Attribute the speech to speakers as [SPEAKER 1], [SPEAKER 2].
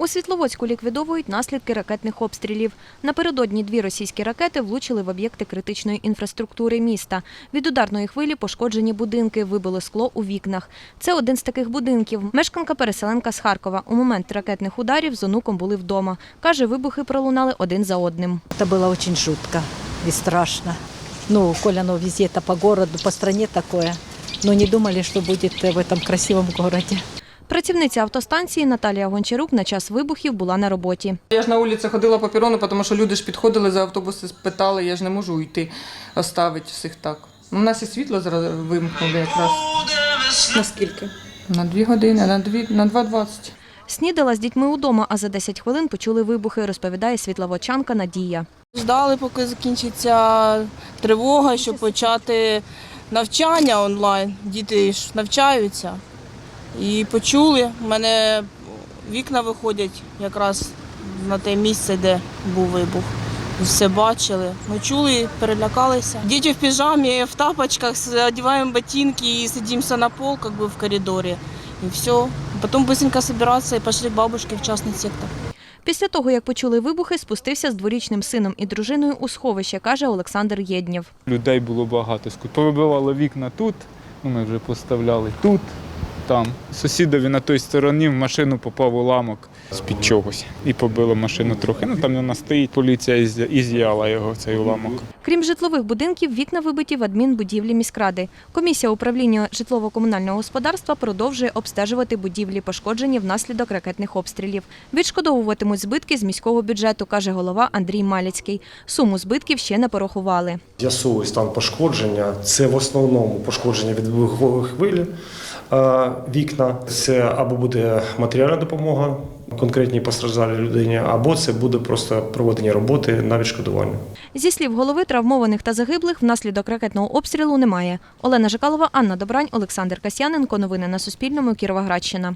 [SPEAKER 1] У Світловодську ліквідовують наслідки ракетних обстрілів. Напередодні дві російські ракети влучили в об'єкти критичної інфраструктури міста. Від ударної хвилі пошкоджені будинки, вибило скло у вікнах. Це один з таких будинків. Мешканка-переселенка з Харкова. У момент ракетних ударів з онуком були вдома. Каже, вибухи пролунали один за одним.
[SPEAKER 2] Это было очень жутко и страшно. Ну, коль оно везде это по городу, по стране такое. Но не думали, что будет э, в этом красивом городе.
[SPEAKER 1] Працівниця автостанції Наталія Гончарук на час вибухів була на роботі.
[SPEAKER 3] Я ж на вулиці ходила по перону, тому що люди ж підходили за автобуси, спитали, я ж не можу йти, оставити всіх так. Ну, У нас і світло зараз вимкнули якраз
[SPEAKER 4] Наскільки?
[SPEAKER 3] на дві години, на дві на 2.20.
[SPEAKER 1] Снідала з дітьми удома, а за 10 хвилин почули вибухи, розповідає світловодчанка Надія.
[SPEAKER 4] Ждали, поки закінчиться тривога, щоб почати навчання онлайн. Діти ж навчаються. І почули, у мене вікна виходять якраз на те місце, де був вибух. Все бачили. Ми чули, перелякалися. Діти в піжамі, в тапочках, одягаємо ботинки і сидимося на пол, как бы в коридорі. І все. Потім швидко збиратися і пішли к бабушке в частний сектор.
[SPEAKER 1] Після того, як почули вибухи, спустився з дворічним сином і дружиною у сховище, каже Олександр Єднєв.
[SPEAKER 5] Людей було багато. Повибивало вікна тут, ну ми вже поставляли тут, там. Сусідові на той стороні в машину попав уламок з-під чогось і побило машину трохи. Ну там вона стоїть, поліція ізя- із'яла його, цей уламок.
[SPEAKER 1] Крім житлових будинків, вікна вибиті в адмінбудівлі міськради. Комісія управління житлово-комунального господарства продовжує обстежувати будівлі, пошкоджені внаслідок ракетних обстрілів. Відшкодовуватимуть збитки з міського бюджету, каже голова Андрій Маліцький. Суму збитків ще не порахували.
[SPEAKER 6] З'ясовує стан пошкодження. Це в основному пошкодження від вибухової хвилі. Вікна це або буде матеріальна допомога конкретній постраждалій людині, або це буде просто проведення роботи на відшкодування.
[SPEAKER 1] Зі слів голови, травмованих та загиблих внаслідок ракетного обстрілу немає. Олена Жикалова, Анна Добрань, Олександр Касьяненко. Новини на Суспільному. Кіровоградщина.